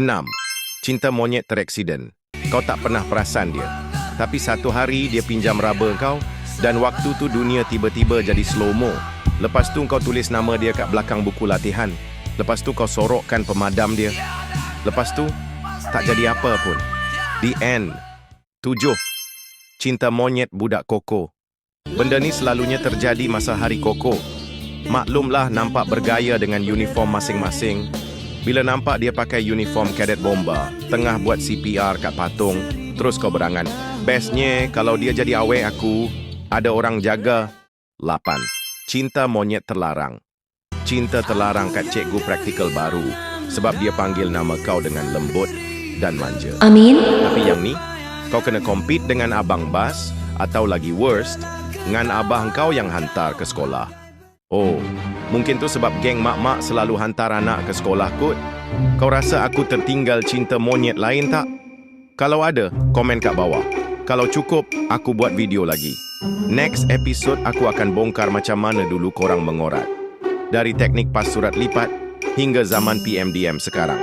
Enam, cinta monyet tereksiden. Kau tak pernah perasan dia. Tapi satu hari dia pinjam raba kau dan waktu tu dunia tiba-tiba jadi slow-mo. Lepas tu kau tulis nama dia kat belakang buku latihan. Lepas tu kau sorokkan pemadam dia. Lepas tu, tak jadi apa pun. The end. Tujuh, cinta monyet budak koko. Benda ni selalunya terjadi masa hari koko. Maklumlah nampak bergaya dengan uniform masing-masing. Bila nampak dia pakai uniform kadet bomba, tengah buat CPR kat patung, terus kau berangan. Bestnya kalau dia jadi awek aku, ada orang jaga. 8. Cinta monyet terlarang. Cinta terlarang kat cikgu praktikal baru sebab dia panggil nama kau dengan lembut dan manja. Amin. Tapi yang ni, kau kena compete dengan abang Bas atau lagi worst, dengan abah kau yang hantar ke sekolah. Oh, mungkin tu sebab geng mak-mak selalu hantar anak ke sekolah kot. Kau rasa aku tertinggal cinta monyet lain tak? Kalau ada, komen kat bawah. Kalau cukup, aku buat video lagi. Next episode aku akan bongkar macam mana dulu korang mengorat. Dari teknik pas surat lipat hingga zaman PMDM sekarang.